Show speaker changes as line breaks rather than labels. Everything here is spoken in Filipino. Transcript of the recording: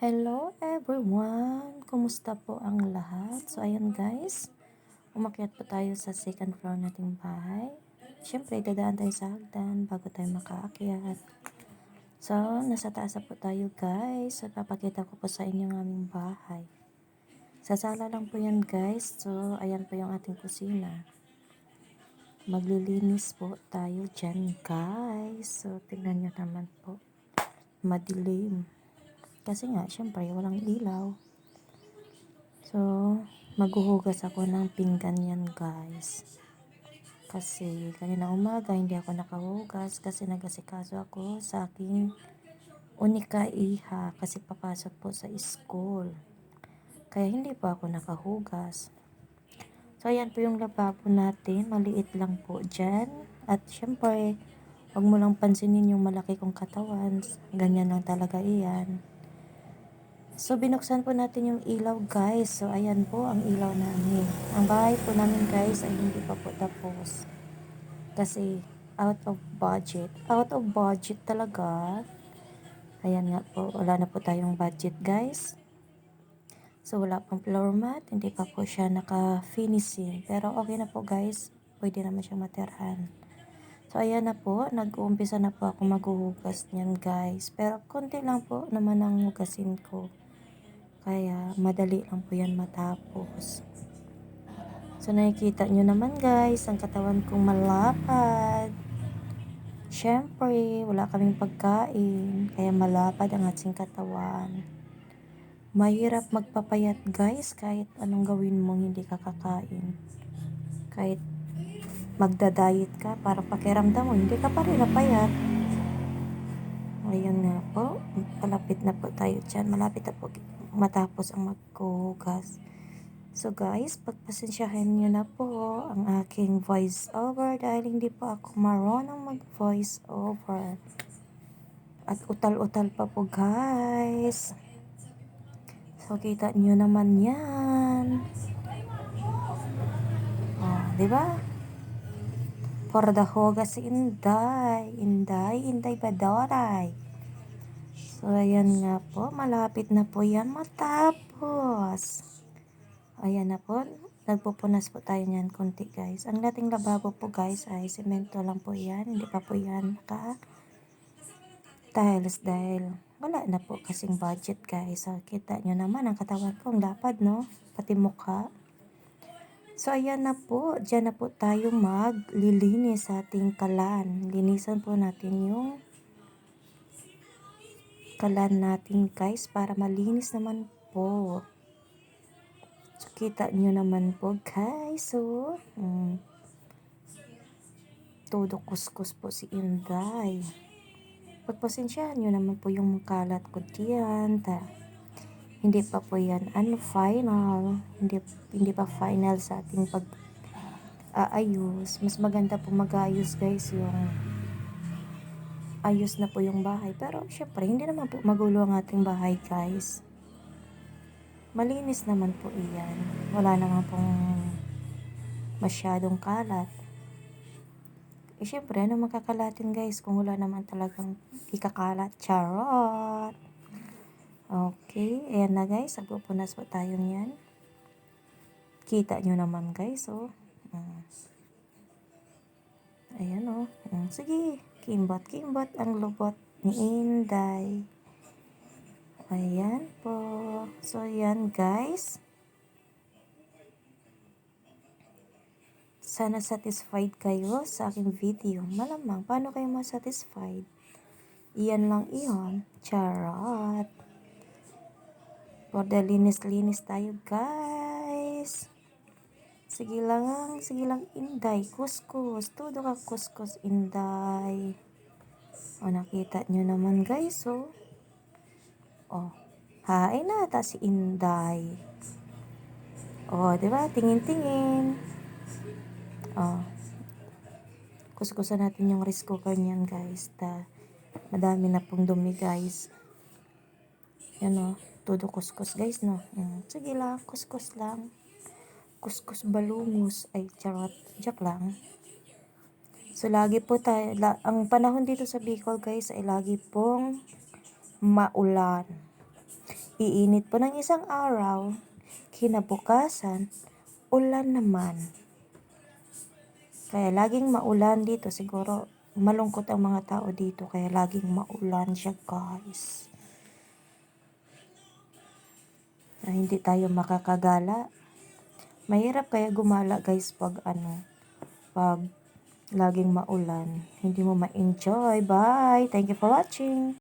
Hello everyone! Kumusta po ang lahat? So ayan guys, umakyat po tayo sa second floor nating bahay. Siyempre, dadaan tayo sa hagdan bago tayo makaakyat. So, nasa taas po tayo guys. So, papakita ko po sa inyo ang aming bahay. Sa sala lang po yan guys. So, ayan po yung ating kusina. Maglilinis po tayo dyan guys. So, tingnan nyo naman po. Madilim. Kasi nga, syempre, walang ilaw. So, maghuhugas ako ng pinggan yan, guys. Kasi, kanina umaga, hindi ako nakahugas kasi nagasikaso ako sa aking unika iha kasi papasok po sa school. Kaya hindi po ako nakahugas. So, ayan po yung lababo natin. Maliit lang po dyan. At syempre, wag mo lang pansinin yung malaki kong katawan. Ganyan lang talaga iyan. So, binuksan po natin yung ilaw, guys. So, ayan po ang ilaw namin. Ang bahay po namin, guys, ay hindi pa po tapos. Kasi, out of budget. Out of budget talaga. Ayan nga po, wala na po tayong budget, guys. So, wala pang floor mat. Hindi pa po siya naka-finishing. Pero, okay na po, guys. Pwede naman siya matirhan. So, ayan na po. Nag-uumpisa na po ako maghuhugas niyan, guys. Pero, konti lang po naman ang hugasin ko. Kaya madali lang po yan matapos. So nakikita nyo naman guys, ang katawan kong malapad. Siyempre, wala kaming pagkain, kaya malapad ang ating katawan. Mahirap magpapayat guys, kahit anong gawin mo hindi ka kakain. Kahit magda-diet ka, para pakiramdam mo, hindi ka pa rin napayat. Ayan nga po, palapit na po tayo dyan. Malapit na po matapos ang magkuhugas. So guys, pagpasensyahan nyo na po ang aking voice over dahil hindi po ako marunong mag voice over. At utal-utal pa po guys. So kita nyo naman yan. Oh, di ba? For the hugas inday, inday, inday badoray. So, ayan nga po. Malapit na po yan matapos. Ayan na po. Nagpupunas po tayo niyan konti guys. Ang dating lababo po guys ay semento lang po yan. Hindi pa po yan naka tiles dahil wala na po kasing budget guys. So, kita nyo naman ang katawan ko. Ang lapad no? Pati mukha. So, ayan na po. Diyan na po tayo maglilinis sa ating kalan. Linisan po natin yung kalan natin guys para malinis naman po. So, kita nyo naman po guys. So, mm, todo kuskus po si Inday. Pagpasensyahan nyo naman po yung kalat ko diyan. Ta, hindi pa po yan ano final. Hindi, hindi pa final sa ating pag aayos. Mas maganda po mag-ayos guys yung ayos na po yung bahay. Pero, syempre, hindi naman po magulo ang ating bahay, guys. Malinis naman po iyan. Wala naman pong masyadong kalat. Eh, syempre, ano makakalatin, guys, kung wala naman talagang ikakalat. Charot! Okay, ayan na, guys. Nagpupunas po tayo niyan. Kita nyo naman, guys, oh. Mm. Ayan, oh. Mm, sige. Kimbot-kimbot ang lubot ni Inday. Ayan po. So, ayan guys. Sana satisfied kayo sa aking video. Malamang, paano kayo masatisfied? Iyan lang iyon. Charot. For the linis-linis tayo guys. Sige lang, sige lang, inday, kuskus. Todo ka kuskus, inday. O, nakita nyo naman, guys, oh. Oh, hain na ta si inday. Oh, di ba? Tingin-tingin. Oh. Kuskusan natin yung rice cooker niyan, guys. Ta, madami na pong dumi, guys. Yan, oh. Todo kuskus, guys, no? Mm. Sige lang, kuskus lang kuskus balungos. Ay, charot. Joke lang. So, lagi po tayo, la, ang panahon dito sa Bicol guys ay lagi pong maulan. iinit po ng isang araw, kinabukasan, ulan naman. Kaya laging maulan dito, siguro malungkot ang mga tao dito, kaya laging maulan siya guys. Na hindi tayo makakagala. Mahirap kaya gumala guys pag ano, pag laging maulan. Hindi mo ma-enjoy. Bye! Thank you for watching!